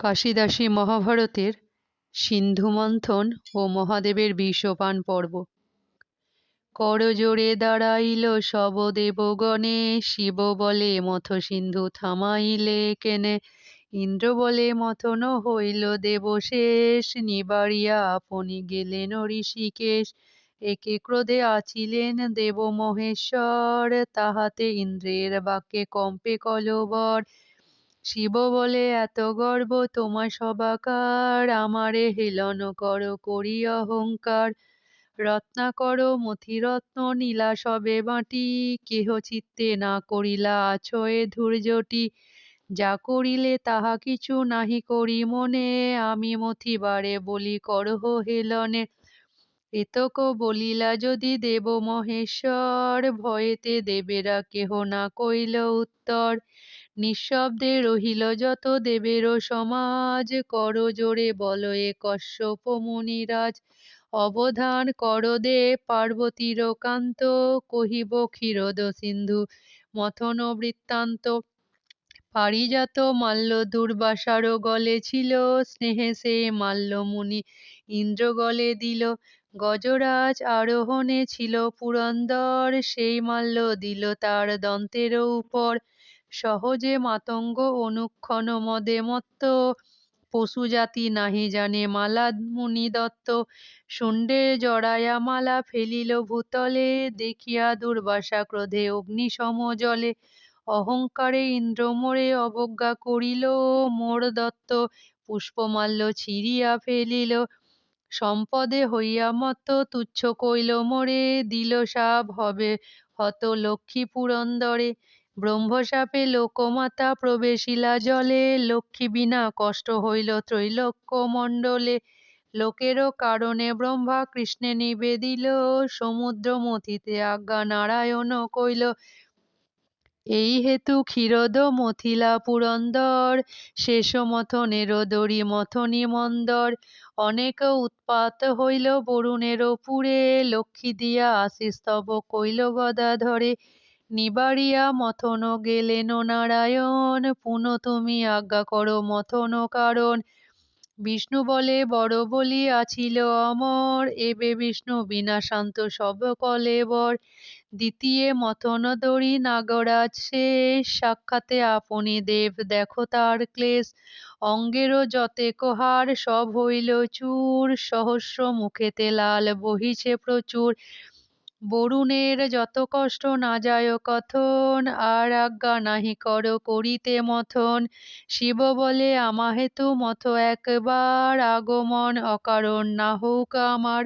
কাশিদাসী মহাভারতের সিন্ধু মন্থন ও মহাদেবের বিষপান পর্ব। করজোরে দাঁড়াইল সব দেবগণে, শিব বলে মথ সিন্ধু থামাইলে কেনে, ইন্দ্র বলে মথন হইল দেবশেষ নিবারিয়া আপনি গেলেন ঋষিকেশ, একে ক্রোধে আছিলেন দেব মহেশ্বর তাহাতে ইন্দ্রের বাক্যে কম্পে কলবর শিব বলে এত গর্ব, তোমার সবাকার আমারে হেলন কর, করি অহংকার। রত্নাকর মথিরত্ন নীলা সবে বাটি, কেহ চিত্তে না করিলা আছয়ে ধৈর্যটি। যা করিলে তাহা কিছু নাহি করি মনে, আমি মথিবারে বলি, করহ হেলনে। এতক বলিলা, যদি দেব মহেশ্বর, ভয়েতে দেবেরা কেহ না কইল উত্তর। নিঃশব্দে রহিল যত দেবেরও সমাজ, কর জোরে বলয়ে কশ্যপ মুনিরাজ। অবধান কর দে পার্বতীর কান্ত, কহিব ক্ষীরদ সিন্ধু, মথন বৃত্তান্ত। পারিজাত মাল্য দুর্বাসার গলে ছিল, স্নেহে সে মাল্য মুনি ইন্দ্র গলে দিল। গজরাজ আরোহণে ছিল পুরন্দর, সেই মাল্য দিল তার দন্তের উপর। সহজে মাতঙ্গ অনুক্ষণ মদে মত্ত, পশু জাতি নাহি জানে মালা মুনি দত্ত। শুন্ডে জড়ায়া মালা ফেলিল ভূতলে, দেখিয়া দুর্বাসা ক্রোধে অগ্নি সম জলে। অহংকারে ইন্দ্র মোরে অবজ্ঞা করিল, মোর দত্ত পুষ্পমাল্য ছিঁড়িয়া ফেলিল। সম্পদে হইয়া মত্ত তুচ্ছ কইল, মোরে দিল সাপ হবে হত লক্ষ্মী পুরন্দরে ব্রহ্মশাপে লোকমাতা প্রবেশিলা জলে, লক্ষ্মী বিনা কষ্ট হইল ত্রৈলোক্য মণ্ডলে। লোকেরও কারণে ব্রহ্মা কৃষ্ণে নিবেদিল সমুদ্র মথিতে আজ্ঞা নারায়ণ কইল এই হেতু ক্ষীরদ মথিলা পুরন্দর, শেষ মথনের দড়ি মথনি মন্দর। অনেক উৎপাত হইল বরুণের পুরে লক্ষ্মী দিয়া আশিস তব কইল গদাধরে, নিবারিয়া মথন গেলেন নারায়ণ, পুন তুমি আজ্ঞা করো মথন কারণ। বিষ্ণু বলে, বড় বলি আছিল অমর, এবে বিষ্ণু বিনা শান্ত সব কলেবর দ্বিতীয় মথন দড়ি নাগরাজ শেষ, সাক্ষাতে আপনি দেব দেখো তার ক্লেশ। অঙ্গেরও যতে কোহার সব হইল চুর, সহস্র মুখেতে লাল বহিছে প্রচুর। বরুণের যত কষ্ট না যায় কথন, আর আজ্ঞা নাহি কর করিতে মথন। শিব বলে, আমাহেতু হেতু মত একবার, আগমন অকারণ না হোক আমার।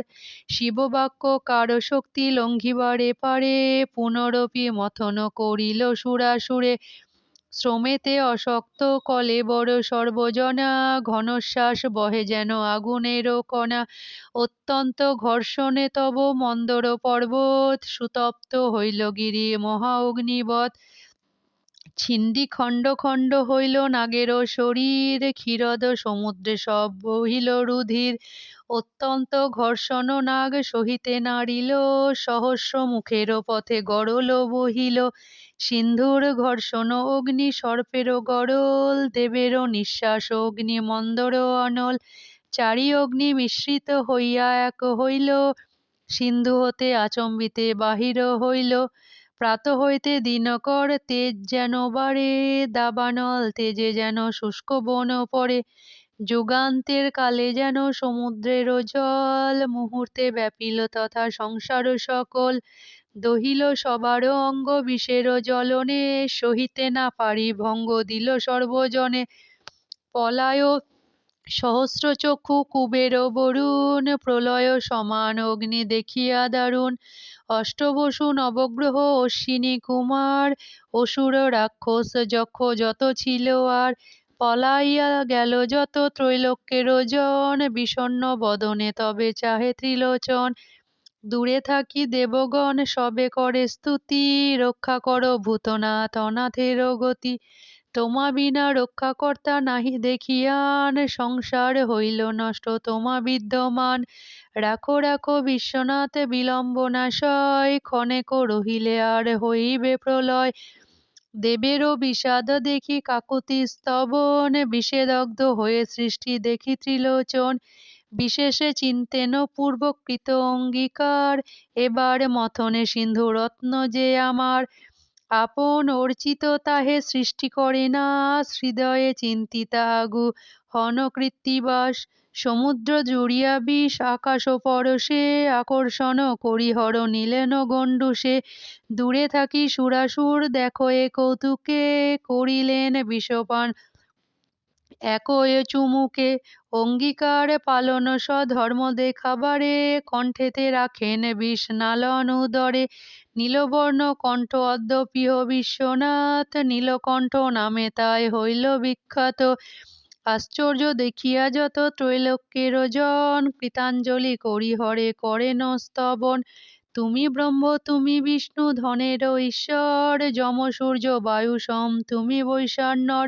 শিব বাক্য কার শক্তি লঙ্ঘিবারে পারে, পুনরপি মথন করিল সুরাসুরে। শ্রমেতে অশক্ত কলে বড় সর্বজনা, ঘনশ্বাস বহে যেন আগুনের কণা। অত্যন্ত ঘর্ষণে তব মন্দর পর্বত, সুতপ্ত হইল গিরি মহা অগ্নিবৎ ছিন্দি খণ্ড খণ্ড হইল নাগের শরীর, ক্ষীরদ সমুদ্রে সব বহিল রুধির। অত্যন্ত ঘর্ষণ নাগ সহিতে নারিল সহস্র মুখের পথে গরল বহিল। সিন্ধুর ঘর্ষণ অগ্নি সর্পের গরল দেবের নিঃশ্বাস অগ্নি মন্দর অনল। চারি অগ্নি মিশ্রিত হইয়া এক হইল, সিন্ধু হতে আচম্বিতে বাহির হইল। প্রাত হইতে দিনকর তেজ যেন বাড়ে, দাবানল তেজে যেন শুষ্ক বন পড়ে। যুগান্তের কালে যেন সমুদ্রের জল, মুহূর্তে ব্যাপিল তথা সংসার সকল, দহিল সবার অঙ্গ বিষের জ্বলনে, সহিতে না পারি ভঙ্গ দিল সর্বজনে। পলায় সহস্র চক্ষু, কুবের বরুণ, প্রলয় সমান অগ্নি দেখিয়া দারুণ। অষ্টবসু নবগ্রহ, অশ্বিনী কুমার, অসুর রাক্ষস যক্ষ যত ছিল আর পলাইয়া গেল যত ত্রৈলোক্যের জন বিষণ্ন বদনে তবে চাহে ত্রিলোচন। দূরে থাকি দেবগণ, সবে করে স্তুতি, রক্ষা কর ভূতনাথ অনাথের গতি। তোমা বিনা রক্ষাকর্তা নাহি দেখিয়ান, সংসার হইল নষ্ট, তোমা বিদ্যমান। রাখো রাখো বিশ্বনাথ, বিলম্ব নাশয় ক্ষণেক রহিলে আর হইবে প্রলয়। দেবেরও বিষাদ দেখি, কাকুতি স্তবন বিষেদগ্ধ হয়ে সৃষ্টি দেখি ত্রিলোচন। বিশেষে চিন্তেন পূর্বকৃত অঙ্গীকার, এবার মথনে সিন্ধু রত্ন যে আমার। আপন অর্চিত তাহে সৃষ্টি করে না, হৃদয়ে চিন্তিতা আগু, হন কৃত্তিবাস, সমুদ্র জুড়িয়া বিষ, আকাশ পরশে, আকর্ষণ করিহর নিলেন গণ্ডুষে দূরে থাকি সুরাসুর, দেখো এ কৌতুকে, করিলেন বিষপান। একয়ে চুমুকে, অঙ্গীকার পালন স্বধর্ম দেখাবারে, কণ্ঠেতে রাখেন বিষ নালন উদরে। নীলবর্ণ কণ্ঠ অদ্যপিহ বিশ্বনাথ, নীলকণ্ঠ নামে তাই হইল বিখ্যাত। আশ্চর্য দেখিয়া যত ত্রৈলোক্যের জন কৃতাঞ্জলি করি হরে করেন স্তবন। তুমি ব্রহ্ম, তুমি বিষ্ণু, ধনের ঈশ্বর, যম, সূর্য, বায়ু, সম, তুমি বৈশান্যর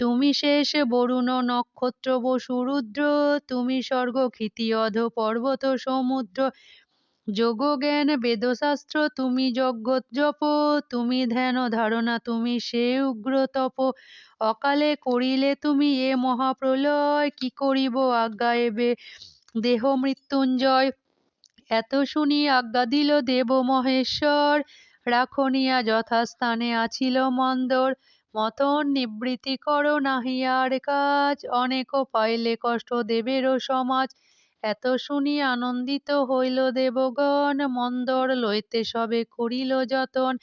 তুমি শেষ বরুণ নক্ষত্র বসু রুদ্র তুমি স্বর্গ ক্ষিতি অধ পর্বত সমুদ্র। যোগ জ্ঞান বেদশাস্ত্র, তুমি জগৎ জপ, তুমি ধ্যান ধারণা, তুমি সে উগ্র তপ। অকালে করিলে তুমি এ মহাপ্রলয়, কি করিব আজ্ঞা এবে? দেহ মৃত্যুঞ্জয়, এত শুনি আজ্ঞা দিল দেব মহেশ্বর। রাখনিয়া যথাস্থানে আছিল মন্দর। মতন নিবৃত্তি করো নাহি আর কাজ। অনেক পাইলে কষ্ট দেবেরও সমাজ। এত শুনি আনন্দিত হইল দেবগণ। মন্দর লইতে সবে করিল যতন।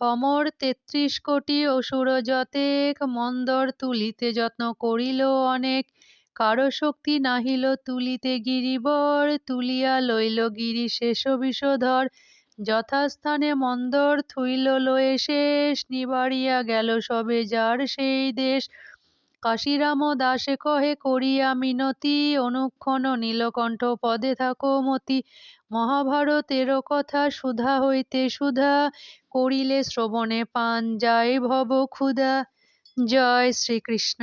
অমর তেত্রিশ কোটি অসুর যতেক। মন্দর তুলিতে যত্ন করিল অনেক। কারও শক্তি নাহিল তুলিতে গিরিবর। তুলিয়া লইল গিরি শেষ বিষধর যথাস্থানে মন্দর থুইল লয়ে শেষ, নিবাড়িয়া গেল সবে যার সেই দেশ। কাশিরাম দাসে কহে, করিয়া মিনতি, অনুক্ষণ নীলকণ্ঠ পদে থাকো মতি। মহাভারতের কথা সুধা হইতে সুধা, করিলে শ্রবণে পান যায় ভব ক্ষুধা। জয় শ্রীকৃষ্ণ।